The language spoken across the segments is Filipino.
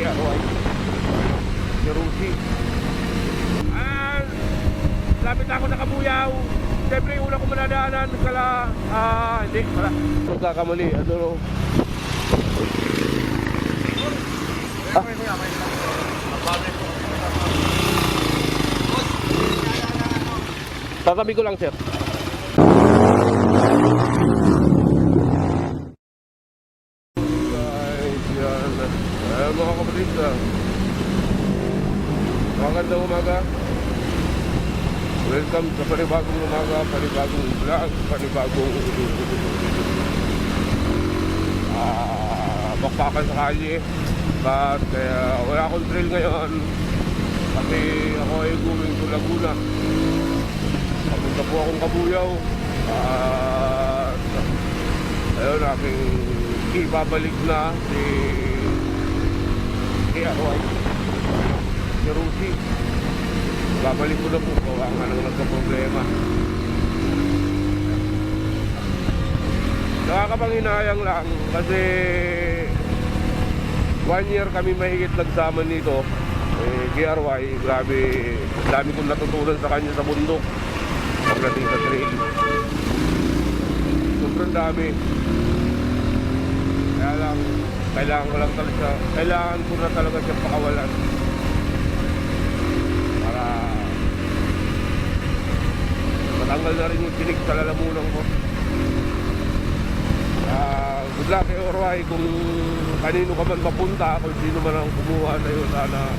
KRY. Si Rusi. Ah, lapit na ako sa Kabuyaw. Siyempre, yung una ko manadaanan, kala, ah, hindi, wala. Magkakamali, ano, no? Ah. Tatabi ko lang, sir. Guys, yan. Ayan mga kapatid. ah. Magandang umaga. Welcome sa panibagong umaga, panibagong vlog, panibagong ah bakbakan sa kalye. But kaya wala akong trail ngayon kasi ako ay going to Laguna. Papunta po akong Kabuyaw. At ayun, aking ibabalik na si si Arway. Si Rusi. Babalik ko na po. Gawa nga nang nagka-problema. Nakakapanghinayang lang kasi one year kami mahigit nagsama nito. Eh, GRY, grabe, dami kong natutunan sa kanya sa bundok pagdating sa trail. Sobrang dami. Kaya lang, kailangan ko lang talaga, kailangan ko na talaga siya pakawalan. Para matanggal na rin yung tinig sa lalamunan ko. Ah, good luck kay Orway kung kanino ka man mapunta, kung sino man ang kumuha na yun, sana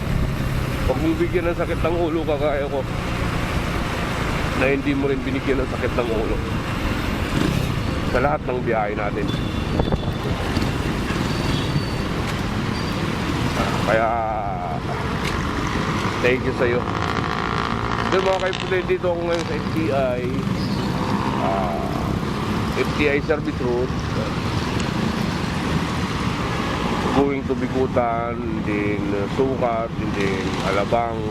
huwag mong bigyan ng sakit ng ulo kagaya ko na hindi mo rin binigyan ng sakit ng ulo sa lahat ng biyahe natin. Kaya thank you sa'yo. Doon mga kaipunin dito ako ngayon sa FTI. Ah, FTI service road. Going to Bikutan, din Sukat, din Alabang.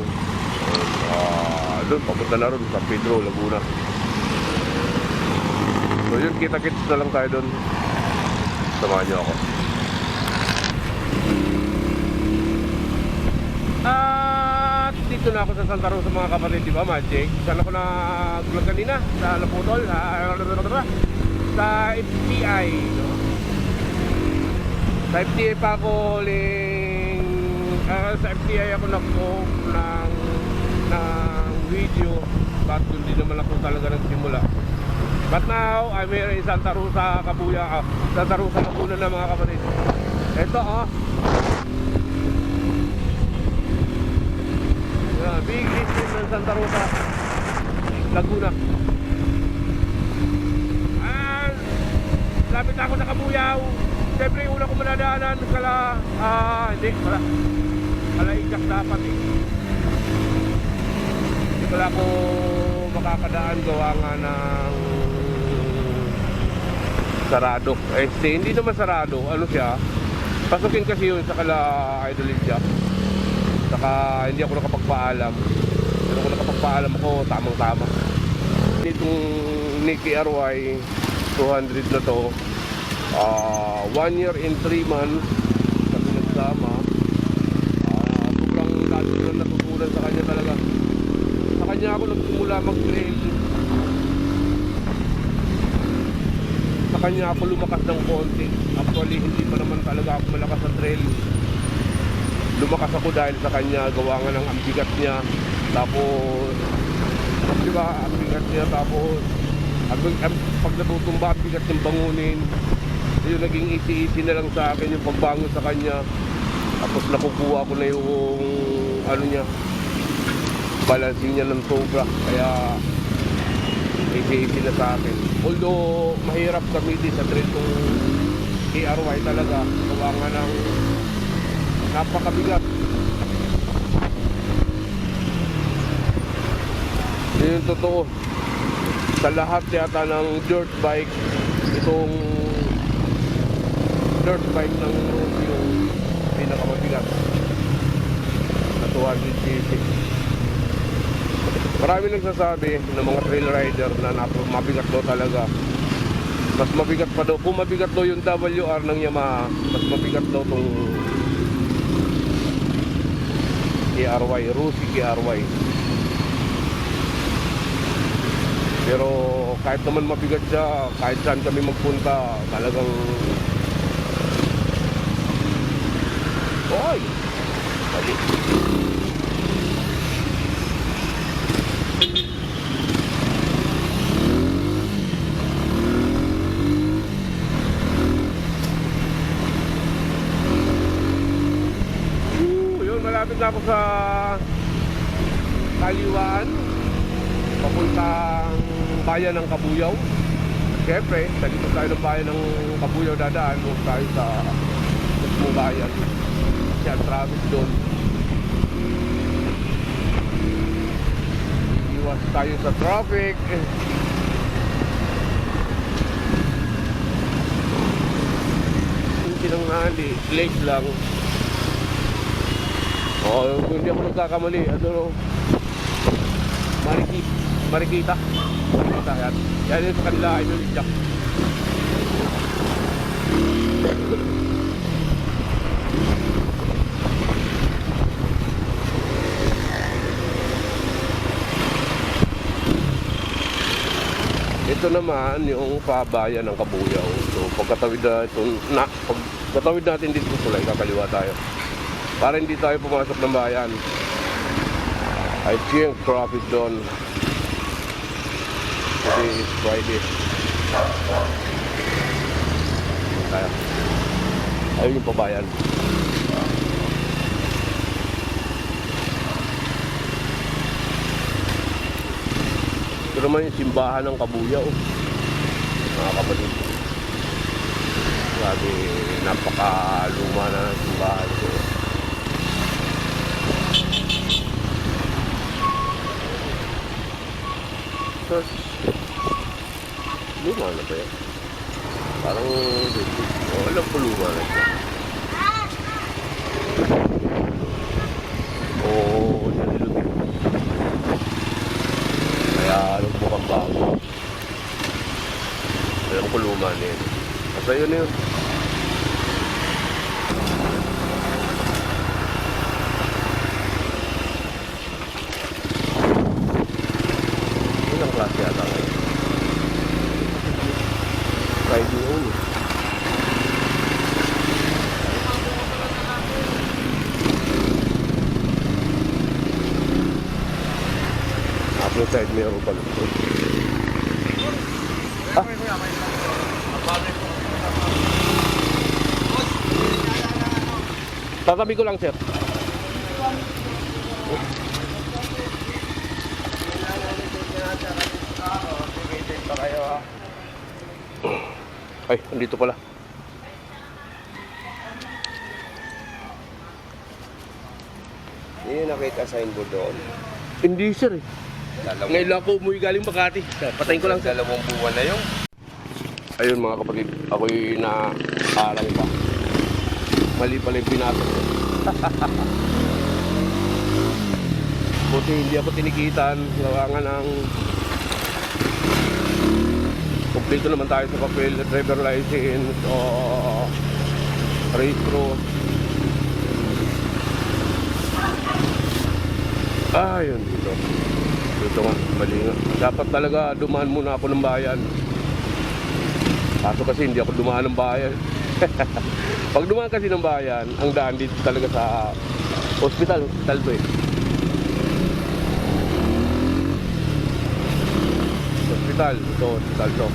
Ah, doon, papunta na ron sa Pedro, Laguna. So yun, kita-kits na lang tayo doon. Samahan niyo ako. At dito na ako sa Santa Rosa mga kapatid, di ba Magic? Saan ako nag-vlog kanina? Sa Laputol, sa, sa FTI, no? Sa FTI pa ako ling... ah, sa FTI ako nag-post ng, ng video But hindi naman ako talaga nagsimula But now, I'm here in Santa Rosa, Kabuya, ah, Santa Rosa, Laguna na mga kapatid Ito oh big district ng Santa Rosa, Laguna. Ah, lapit na ako sa Kabuyaw. Siyempre, yung una ko manadaanan, kala, ah, hindi, wala. Kala ikat dapat eh. Hindi pala ako makakadaan gawa nga ng sarado. Eh, hindi, naman sarado. Ano siya? Pasukin kasi yun sa kala Idol Jack. Saka hindi ako nakapagpaalam. Pero kung nakapagpaalam ako, tamang-tama. Itong Nicky RY 200 na to, ah one year in 3 months kami nagsama. Ah, sobrang dami ko na natutunan sa kanya talaga. Sa kanya ako nagsimula mag-trail. Sa kanya ako lumakas ng konti. Actually, hindi pa naman talaga ako malakas sa trail lumakas ako dahil sa kanya gawa nga ng ang bigat niya. Tapos di ba ang bigat niya tapos ang, pag natutumba ang bigat ng bangunin. Yun naging easy-easy na lang sa akin yung pagbangon sa kanya. Tapos nakukuha ko na yung ano niya balancing niya ng sobra. Kaya easy-easy na sa akin. Although mahirap gamitin sa trail kung KRY talaga. Gawa nga ng napakabigat. Yun yung totoo. Sa lahat yata ng dirt bike itong dirt bike ng Rose yung pinakamabigat. Na 200cc marami nagsasabi ng mga trail rider na mabigat daw talaga. Mas mabigat pa daw. Kung mabigat daw yung WR ng Yamaha mas mabigat daw tong KRY, Rusi KRY. Pero kahit naman mabigat siya, kahit saan kami magpunta, talagang... Oy! Mali. Woo! Yun, malapit na ako sa Kaliwaan. Papuntang bayan ng Kabuyaw. Siyempre, likod tayo ng bayan ng Kabuyaw dadaan. Huwag tayo sa mismong bayan. Kasi ang traffic doon. Iwas tayo sa traffic. Hindi nang nali, late lang. Kung hindi ako nagkakamali, ano, Mariki, Marikita. Marikita yan. Yan yung sa kanila, idol Jack. Ito naman yung pabayan ng Kabuyaw. So pagkatawid na ito, na, pagkatawid natin dito tulay, kakaliwa tayo. Para hindi tayo pumasok ng bayan. I think traffic doon. Today is Friday. Tayo. Ayun yung pabayan. Ito naman yung simbahan ng Kabuyaw. Mga kapatid. Grabe, napakaluma na ng simbahan Sus. Luma na ba yan? Parang, oh, alam ko luma na siya. Oo, oh, nalilubig. Kaya anong mukhang bago. Alam ko luma na yun. Basta yun yun. Ilang klase ata ngayon? Friday only. Upload side meron pala. Ah. Tatabi ko lang, sir. Ay, andito pala. Yung nakita sa inbo doon. Hindi, sir. eh. Dalawang, Ngayon lang ako umuwi galing Makati. Patayin ko lang, sir. dalawang buwan na yung Ayun mga kapatid, ako'y na-aral pa. Mali pala yung pinasok. Buti hindi ako tinikitan. Gawa nga ng... Kompleto naman tayo sa papel, driver license, o registro. Ah, yun dito. Dito nga, mali nga. Dapat talaga dumaan muna ako ng bayan. Kaso kasi hindi ako dumaan ng bayan. Pag dumaan kasi ng bayan, ang daan dito talaga sa hospital. Hospital eh. Hospital. Ito, hospital to.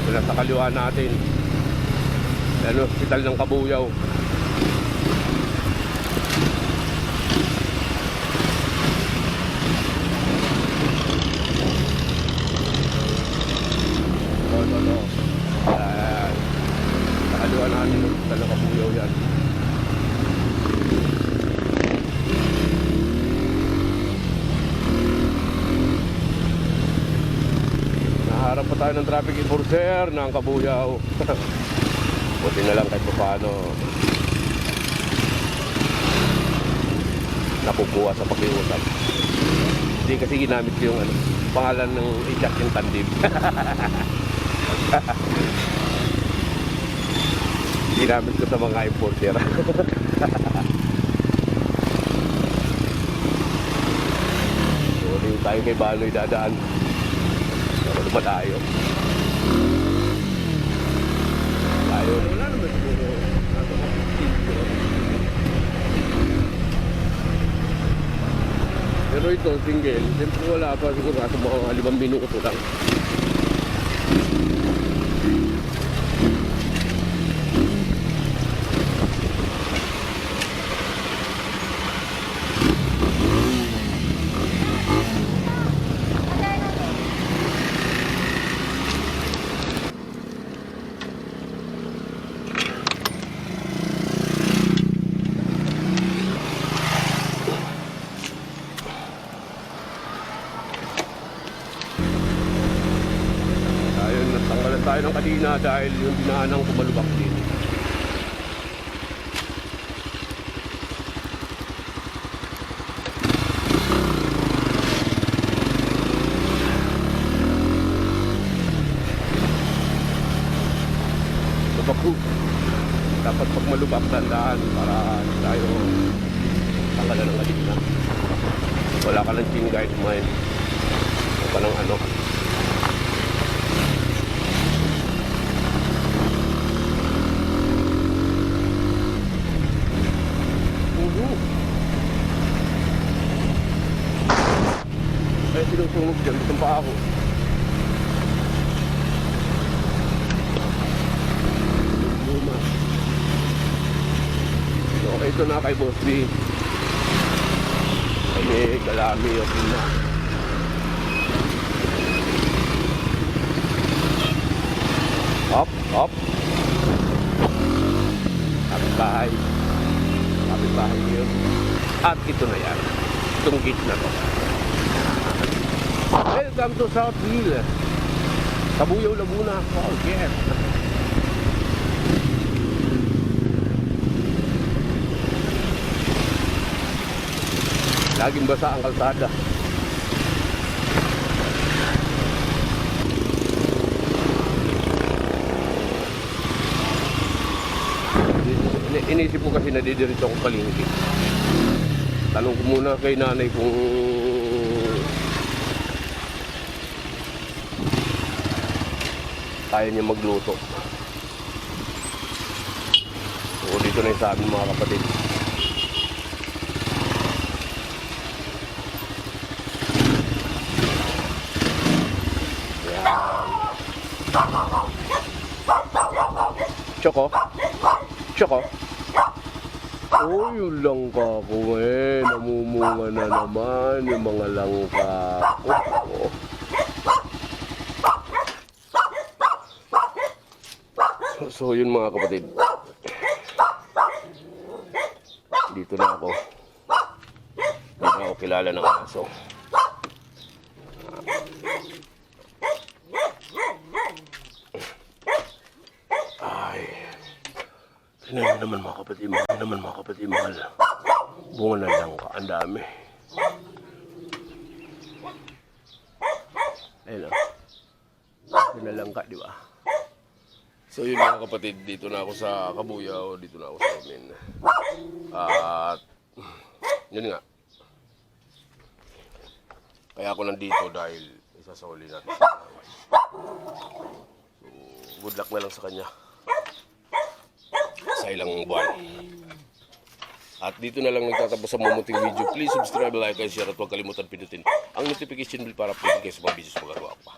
Ito nasa kaliwa natin. Yan, hospital ng Kabuyaw. Ito, ito, ito. Yan. Sa kaliwa natin, hospital ng Kabuyaw yan. Naharap pa tayo ng traffic enforcer ng Kabuyaw. Buti na lang kahit pa paano. Nakukuha sa pakiusap. Hindi kasi ginamit yung ano, pangalan ng iyak yung tandim. ginamit ko sa mga enforcer. tayo kay Baloy dadaan. Pero lumalayo. Layo. Wala naman siguro. Nasa mga 15 kilo. Pero ito, single. Siyempre wala pa siguro nasa mga limang minuto lang. Ayun, natanggalan kadina dahil yung dinaanang kumalubak din. Lubak ho. Dapat pag malubak, tandaan para tayo tanggalan ng kadina. Wala ka ng chin guide mine. Wala ka ng ano. Ay, sinusunog dyan. Itong pa ako. Luma. So, ito na kay Boss B. Kami, kalami, okay na. Up, up. Kapit bahay. Kapit bahay yun. At ito na yan. Itong gate na to. Welcome to Southville. Kabuyaw, Laguna. Oh, yes. Laging basa ang kalsada. Ini- Inisip ko kasi nadidirito ako palingki. Tanong ko muna kay nanay kung kaya niya magluto. So dito na yung sa amin mga kapatid. Choco? Choco? Oh, yung langka ko eh. Namumunga na naman yung mga langka ko. Oh. So, so yun mga kapatid. Dito na ako. Dito na ako kilala ng aso. Ay. Tingnan naman mga kapatid, mahal naman mga kapatid, mahal. Bunga na lang ka, ang dami. Ayun o. Yun na lang ka, di ba? So yun mga kapatid, dito na ako sa Kabuyaw, dito na ako sa amin. At yun nga. Kaya ako nandito dahil isasoli natin sa. So, good luck na lang sa kanya sa ilang buwan. At dito na lang nagtatapos sa mamunting video. Please subscribe, like, and share at huwag kalimutan pinutin ang notification bell para update kayo sa mga videos magagawa ko.